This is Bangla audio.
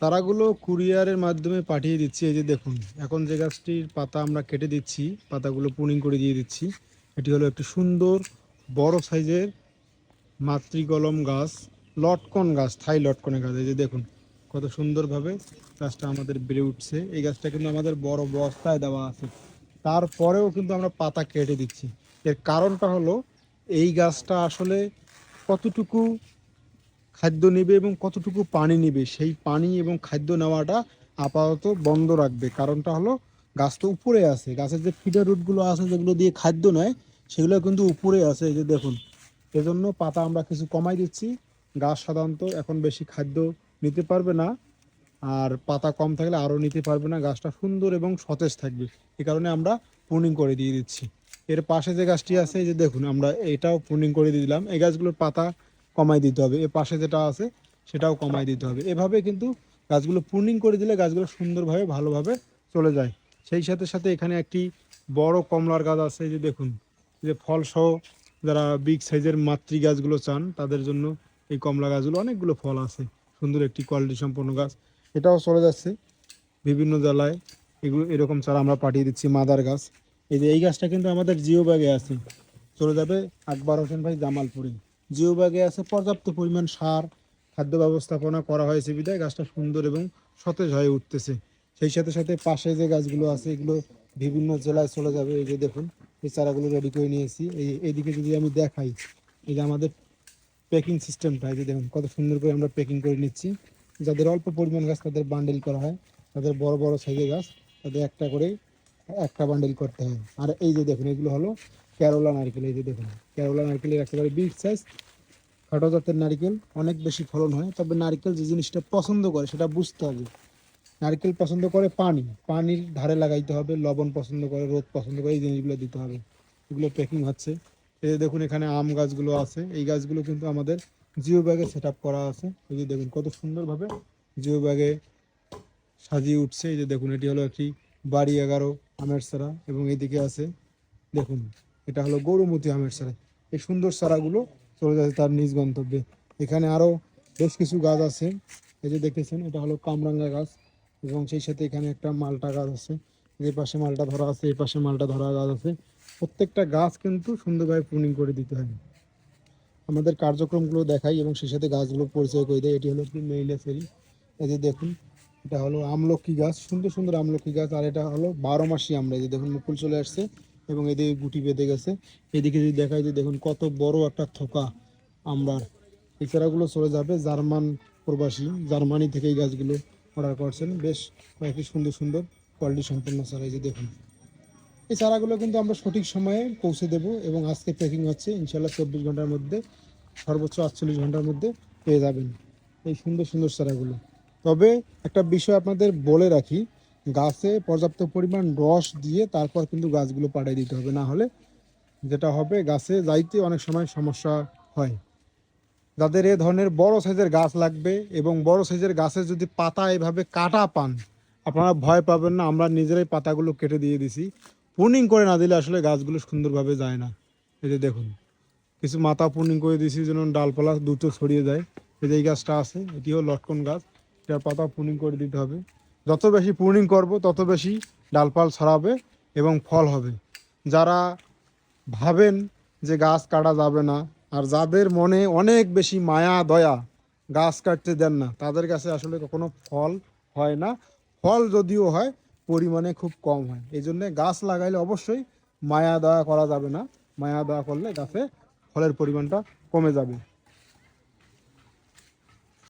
চারাগুলো কুরিয়ারের মাধ্যমে পাঠিয়ে দিচ্ছি। এই যে দেখুন, এখন যে গাছটির পাতা আমরা কেটে দিচ্ছি, পাতাগুলো পুনিং করে দিয়ে দিচ্ছি। এটি হলো একটি সুন্দর বড় সাইজের মাতৃকলম গাছ, লটকন গাছ, থাই লটকনের গাছ। এই যে দেখুন, কত সুন্দরভাবে গাছটা আমাদের বেড়ে উঠছে। এই গাছটা কিন্তু আমাদের বড় বস্তায় দেওয়া আছে। তারপরেও কিন্তু আমরা পাতা কেটে দিচ্ছি। এর কারণটা হলো, এই গাছটা আসলে কতটুকু খাদ্য নেবে এবং কতটুকু পানি নেবে, সেই পানি এবং খাদ্য নেওয়াটা আপাতত বন্ধ রাখবে। কারণটা হলো, গাছ তো উপরে আছে। গাছের যে ফিডার রুটগুলো আছে, যেগুলো দিয়ে খাদ্য নেয়, সেগুলো কিন্তু উপরে আছে। এই যে দেখুন, এজন্য পাতা আমরা কিছু কমাই দিচ্ছি। গাছ সাধারণত এখন বেশি খাদ্য নিতে পারবে না, আর পাতা কম থাকলে আরও নিতে পারবে না। গাছটা সুন্দর এবং সতেজ থাকবে। এই কারণে আমরা প্রুনিং করে দিয়ে দিচ্ছি। এর পাশে যে গাছটি আছে, এই যে দেখুন, আমরা এটাও প্রুনিং করে দিয়ে দিলাম। এই গাছগুলোর পাতা কমাই দিতে হবে। এর পাশে যেটা আছে, সেটাও কমাই দিতে হবে। এভাবে কিন্তু গাছগুলো প্রুনিং করে দিলে গাছগুলো সুন্দরভাবে, ভালোভাবে চলে যায়। সেই সাথে সাথে এখানে একটি বড় কমলার গাছ আছে যে দেখুন। যে ফল সহ যারা বিগ সাইজের মাতৃ গাছগুলো চান, তাদের জন্য এই কমলা গাছগুলো অনেকগুলো ফল আছে। সুন্দর একটি কোয়ালিটি সম্পন্ন গাছ। এটাও চলে যাচ্ছে বিভিন্ন জেলায়। এগুলো এরকম চারা আমরা পাঠিয়ে দিচ্ছি মাদার গাছ। এই যে এই গাছটা কিন্তু আমাদের জিও ব্যাগে আছে। চলে যাবে আকবর হোসেন ভাই জামালপুরে। জিও ব্যাগে আছে পর্যাপ্ত পরিমাণ সার, খাদ্য ব্যবস্থাপনা করা হয়েছে বিধায় গাছটা সুন্দর এবং সতেজ হয়ে উঠতেছে। সেই সাথে সাথে পাশে যে গাছগুলো আছে, এগুলো বিভিন্ন জেলায় চলে যাবে। এই যে দেখুন, এই চারাগুলো রেডি করে নিয়েছি। এই এইদিকে যদি আমি দেখাই, এই যে আমাদের প্যাকিং সিস্টেমটা এই যে দেখুন, কত সুন্দর করে আমরা প্যাকিং করে নিচ্ছি। যাদের অল্প পরিমাণ গাছ, তাদের বান্ডেল করা হয়। তাদের বড় বড় সাইজের গাছ, তাদের একটা করে একটা বান্ডেল করতে হয়। আর এই যে দেখুন, এগুলো হলো ক্যারোলা নারকেল, এই যে দেখুন ক্যারোলা নারকেলের একেবারে বিগ সাইজ খাটো জাতের নারকেল, অনেক বেশি ফলন হয়, তবে নারকেল যে জিনিসটা পছন্দ করে সেটা বুঝতে হবে। নারকেল পছন্দ করে পানি, পানির ধারে লাগাইতে হবে, লবণ পছন্দ করে, রোদ পছন্দ করে, এই জিনিসগুলো দিতে হবে। এগুলো প্যাকিং হচ্ছে। এই দেখুন, এখানে আম গাছগুলো আছে, এই গাছগুলো কিন্তু আমাদের জিও ব্যাগে সেট করা আছে। এই যে দেখুন, কত সুন্দরভাবে জিও ব্যাগে সাজিয়ে উঠছে। এই যে দেখুন, এটি হলো একটি বাড়ি এগারো আমের সারা এবং এইদিকে আছে, দেখুন এটা হলো গৌরমতি আমের চারা এই সুন্দর সারাগুলো চলে যাচ্ছে তার নিজ গন্তব্যে। এখানে আরও বেশ কিছু গাছ আছে। এই যে দেখতেছেন, এটা হলো কামরাঙ্গা গাছ এবং সেই সাথে এখানে একটা মালটা গাছ আছে। এই পাশে মালটা ধরা আছে, এই পাশে মালটা ধরা গাছ আছে। প্রত্যেকটা গাছ কিন্তু সুন্দরভাবে প্রুনিং করে দিতে হয় আমাদের কার্যক্রমগুলো দেখাই এবং সেই সাথে গাছগুলো পরিচয় করে দেয় এটি হলো মেইলে ফেরি। এই যে দেখুন, এটা হলো আমলকি গাছ। সুন্দর সুন্দর আমলকি গাছ। আর এটা হলো বারো মাসি আমরা এই যে দেখুন, মুকুল চলে আসছে। এবং এদিকে গুটি বেঁধে গেছে। এদিকে যদি দেখা যায় দেখুন কত বড় একটা থোকা আমরার। এই চারাগুলো চলে যাবে জার্মান প্রবাসী, জার্মানি থেকে এই গাছগুলো অর্ডার করছেন। বেশ কয়েকটি সুন্দর সুন্দর কোয়ালিটি সম্পন্ন চারা এই যে দেখুন। এই চারাগুলো কিন্তু আমরা সঠিক সময়ে পৌঁছে দেব এবং আজকে প্যাকিং হচ্ছে ইনশাল্লাহ চব্বিশ ঘণ্টার মধ্যে, সর্বোচ্চ আটচল্লিশ ঘণ্টার মধ্যে পেয়ে যাবেন এই সুন্দর সুন্দর চারাগুলো। তবে একটা বিষয় আপনাদের বলে রাখি গাছে পর্যাপ্ত পরিমাণ রস দিয়ে তারপর কিন্তু গাছগুলো পাঠিয়ে দিতে হবে। না হলে যেটা হবে, গাছে যাইতে অনেক সময় সমস্যা হয়। যাদের এ ধরনের বড় সাইজের গাছ লাগবে এবং বড় সাইজের গাছে যদি পাতা এভাবে কাটা পান, আপনারা ভয় পাবেন না, আমরা নিজেরাই পাতাগুলো কেটে দিয়ে দিছি। পুনিং করে না দিলে আসলে গাছগুলো সুন্দরভাবে যায় না। এই যে দেখুন, কিছু মাথা পুনিং করে দিয়েছি যেন ডালপালা দ্রুত ছড়িয়ে যায়। এই যে এই গাছটা আছে এটি হলো লটকন গাছ, এটার পাতা পুনিং করে দিতে হবে। যত বেশি পুনিং করব, তত বেশি ডালপাল ছড়াবে এবং ফল হবে। যারা ভাবেন যে গাছ কাটা যাবে না, আর যাদের মনে অনেক বেশি মায়া, দয়া গাছ কাটতে দেন না, তাদের কাছে আসলে কখনো ফল হয় না। ফল যদিও হয়, পরিমাণে খুব কম হয়। এই জন্যে গাছ লাগাইলে অবশ্যই মায়া, দয়া করা যাবে না। মায়া, দয়া করলে গাছে ফলের পরিমাণটা কমে যাবে।